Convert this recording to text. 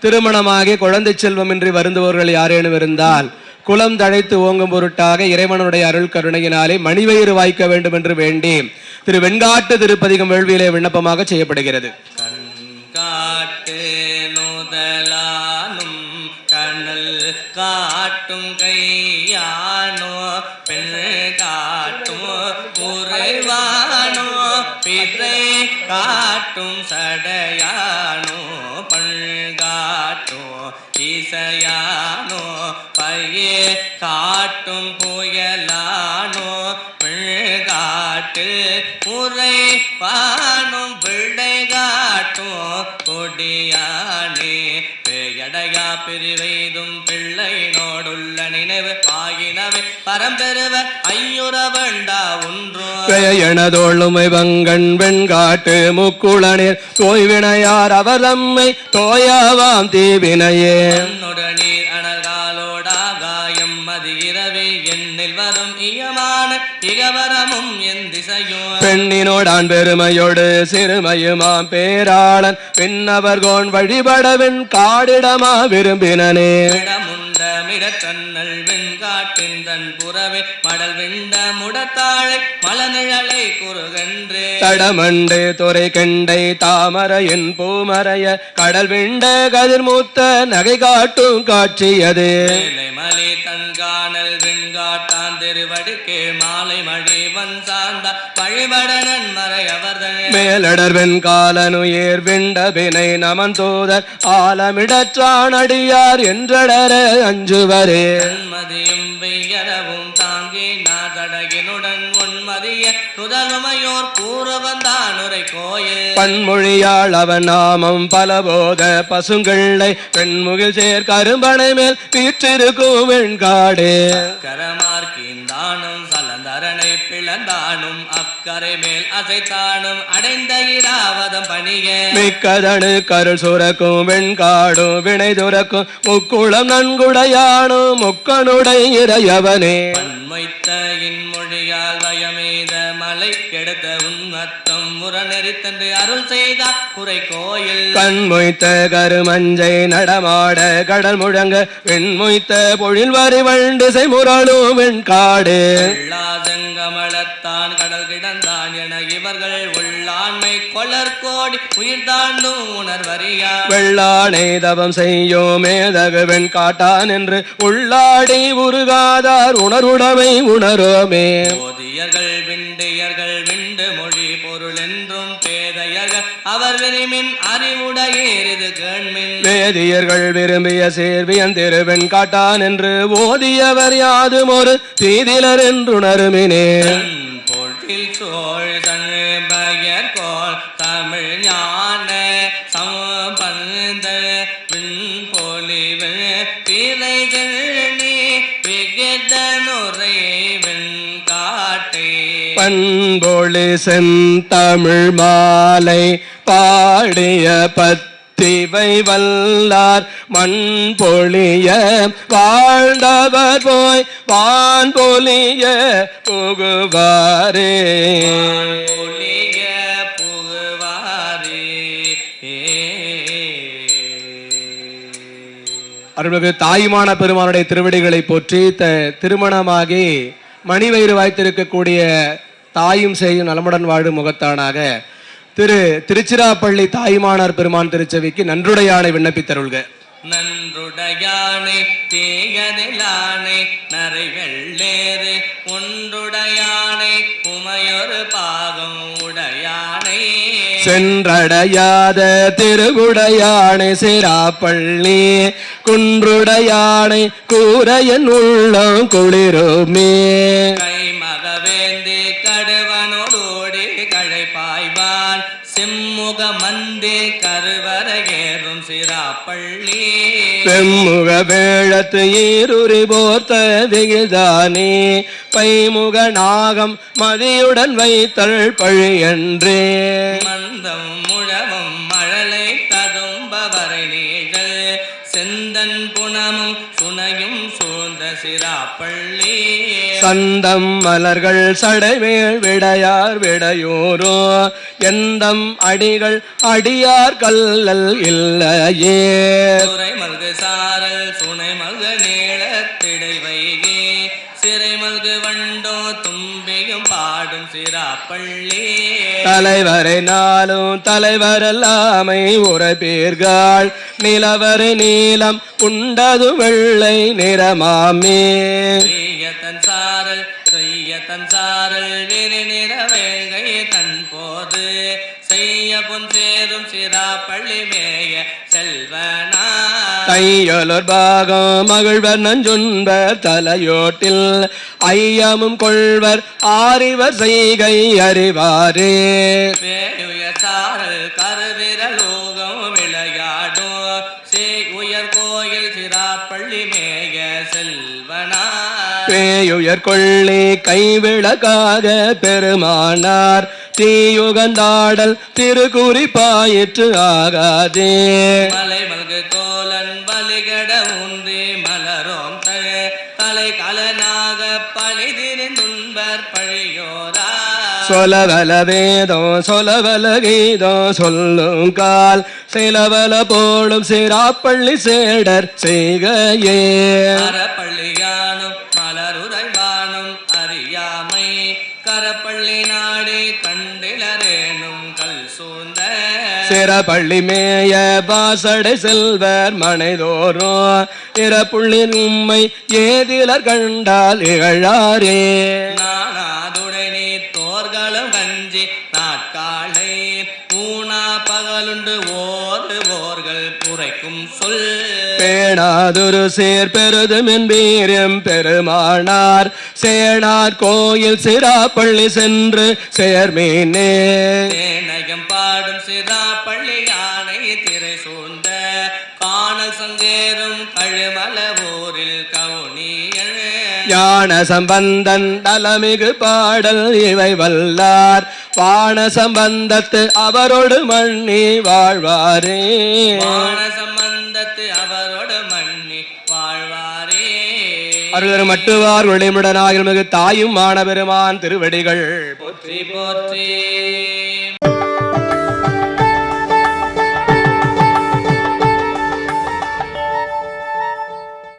திருமணமாகி குழந்தை செல்வமின்றி வருந்துபவர்கள் யாரேனும் இருந்தால் குலம் தழைத்து ஓங்கும் பொருட்டாக இறைவனுடைய அருள் கருணையினாலே மணிவயிறு வாய்க்க வேண்டும் என்று வேண்டி திரு வெண்காட்டு திருப்பதிகம் வேள்வியிலே விண்ணப்பமாக செய்யப்படுகிறது. காட்டு கண்ணல் காட்டும் கை இசையானோ பையே காட்டும் புயலானோ பிழ்காட்டு முறை பானும் பிள்ளை காட்டும் கொடியானே. பேயடையா பிரிவெய்தும் பிள்ளையினோடுள்ள நினைவு ஆகினவை. பரம்பெருவ ஐயுற வேண்டா ஒன்றும் எனதோளுமை வங்கண் வெண்காட்டு முக்குளநீர் தோய்வினையார் அவர் தம்மை தோயாவாம் தீவினையே. நீர் எண்ணில் வரும் இயமான இகவரமும் என் திசையும். பெண்ணினோடான் பெருமையோடு சிறுமையுமாம் பேராளன். பின்னவர்கோன் வழிபடவின் காடிடமா விரும்பினனே. இடமுண்ட மிடத்தன்னல் வெண்காட்டின் தன் புறவே மடல் விண்ட முடத்தாழை மலநிழலை குறுகன்றே. தடமண்டு துறை கெண்டை தாமரையின் பூமறைய கடல் விண்ட கதிர்மூத்த நகை காட்டும் காட்சியது. மேலை மலி தன் காணல் வெண்காட்டான் திருவடிக்கே மாலை மழை வன் சார்ந்த வழிபடனன் மறை அவர்கள் மேலடர் வெண்காலனுயர் விண்ட வினை நமன் தூதர் ஆலமிடற்றானடியார் என்றடர அஞ்சுவரே மதியும் வெய்யரவும் தாங்கி நாதடகினுடன் உன்மதிய நுதலுமையோர் கூற வந்தான் உரை கோயில். பன்மொழியாள் அவன் நாமம் பலபோத பசுங்களை பெண்முகில் சேர் கரும்பனை மேல் வீற்றிருக்கும் வெண்காடே. கரமார்க்கின்றானும் சலந்தரனை பிளந்தானும் அக்கறை மேல் அசைத்தானும் அடைந்த இராவதம் பணிய. மிக்கதனு கருள் சுரக்கும் வெண்காடும் வினை துறக்கும் முக்குளம் நன்குடையானும் முக்கனுடை இறையவனே. பன்மொய்த்த இன்மொழியால் வயமேத மலை கெடுத்த உன்மத்தம் முரணெறித்தன்று அருள் செய்த உரை கோயில். கண்மொய்த்த கருமஞ்சை நடமாட கடல் முழங்க வெண்மொய்த்த பொழில் வரி வண்டிசை முரளும் வெண்காடு. செங்கமலத்தான் கடல் கிடந்தான் என இவர்கள் உள்ளாண்மை கொளர்கோடி உயிர் தாண்டும் உணர்வறியா. வெள்ளானை தவம் செய்யும் மேதகு வெண்காட்டான் என்று உள்ளாடி உருகாதார் உணர்வுடமை உணரோமே. போதியர்கள் விண்டியர்கள் விண்டு மொழி பொருள் என்றும் பேதையர்கள் அவர் விரிமின் அறிவுடையேறிது கேண்மின். வேதியர்கள் விரும்பிய சேர்வியன் திருவெண் காட்டான் என்று ஓதியவர் யாதும் ஒரு தீதிலர் என்றுணருமினே. பொழில் சோழ் பெயர் கோள் தமிழ் ஞான சமபந்த பின் பொலிவு ஜனனி விகிதனுரை பண்பொழி செந்தமிழ் மாலை பாடிய பத்திவை வல்லார் மண் பொழிய வாழ்ந்தவர் போய் வான் பொலிய புகுவாரே. அருள்மிகு தாயுமான பெருமானுடைய திருவடிகளை போற்றி த திருமணமாகி மணிவயிறு வாய்த்திருக்கக்கூடிய தாயும் செய்யும் நலமுடன் வாழும் முகத்தானாக திரு திருச்சிராப்பள்ளி தாயுமானார் பெருமான் திருச்செவிக்கு நன்றுடையானை விண்ணப்பித்தருள்க. நன்றுடையானை தேயதிலானை நரைவெள்ளேறு ஒன்றுடையானை உமையொரு பாகம் உடையானை. சென்றடையாத திருகுடையானை சிராப்பள்ளி குன்றுடையானை கூரையன் உள்ளம் குளிருமே. கைமகவேந்தே கடுவனோடோடி கழை பாய்வான் செம்முக மந்தே கருவரையேறும் சிராப்பள்ளி. பெம்முக வேழத்து ஈருரி போர்த்த விகிதானே பைமுக நாகம் மதியுடன் வைத்தல் பழியன்றே மந்தம் முழவும் மழலை ததும்பவரை நீழ செந்தன் புனமும் சுனையும் சூழ்ந்த சிராப்பள்ளி. சந்தம் மலர்கள் சடைமேல் விடையார் விடையூரோ. எந்தம் அடிகள் அடியார் கல்லல் இல்லையே. துறை மல்கு சாரல் சுனை மல்கு நீளத்திடை வைகே. சிறை மல்கு வண்டோ தும்பியும் பாடும் சிராப்பள்ளி தலைவரை நாளும் தலைவரல்லாமை உரைப்பீர்கள் நிலவர நீலம் உண்டது வெள்ளை நிறமாமே. செய்யத்தன் சாரல் செய்யத்தன் சாரல் விரி நிற வேங்கை தன் போது. செய்ய பொன் சேரும் சிராப்பள்ளி மேய செல்வனா. தையலர் பாகம் மகிழ்வர் நஞ்சுண்பர் தலையோட்டில் ஐயமும் கொள்வர் ஆறிவர் செய்கை அறிவாரே. கருவிரலோகம் விளையாடும் சே உயர் கோயில் சிராப்பள்ளி மேய செல்வனா. பேயுயர் கொள்ளி கைவிளக்காக பெருமானார். தீயுகந்தாடல் திருக்குறிப்பாயிற்று ஆகாதே. மலை மல்கு தோலன் வலிகட ஊன்றி மலரோம் தலை கலனாக பழி திரிந்துன்பர் பழியோரா. சொலவல வேதம் சொலவல கீதம் சொல்லும் கால். சிலவல போலும் சிராப்பள்ளி சேடர் செய்கையே. கரப்பள்ளி நாடே கண்டிலரேனும் கல் சூழ்ந்த சிறப்பள்ளி மேய பாசடை செல்வர் மனைதோறும் இறப்புள்ளி உம்மை ஏதிலர் கண்டால் இகழாரே. நானாதுடை நீ தோர்களும் கஞ்சி நாட்காலை ஊனா பகலுண்டு ஓர்கள் புரைக்கும் சொல். பேணாதொரு சேர் பெருதும் என்பீரம் பெருமானார். சேனார் கோயில் சிராப்பள்ளி சென்று சேர்மீனே. தேனகம் பாடும் சிறா பள்ளி யானை திரை சூழ்ந்த. காணல் சங்கேறும் கழுமல ஊரில் ஞான சம்பந்தன் நலமிகு பாடல் இவை வல்லார். வான சம்பந்தத்து அவரோடு மண்ணி வாழ்வாரே. வான சம்பந்தத்து அவரோடு மண்ணி வாழ்வாரே. அருளர் மட்டுவார் ஒளிமுடனாகில் மிகு தாயும் மாணபெருமான் திருவடிகள். போற்றி போற்றி.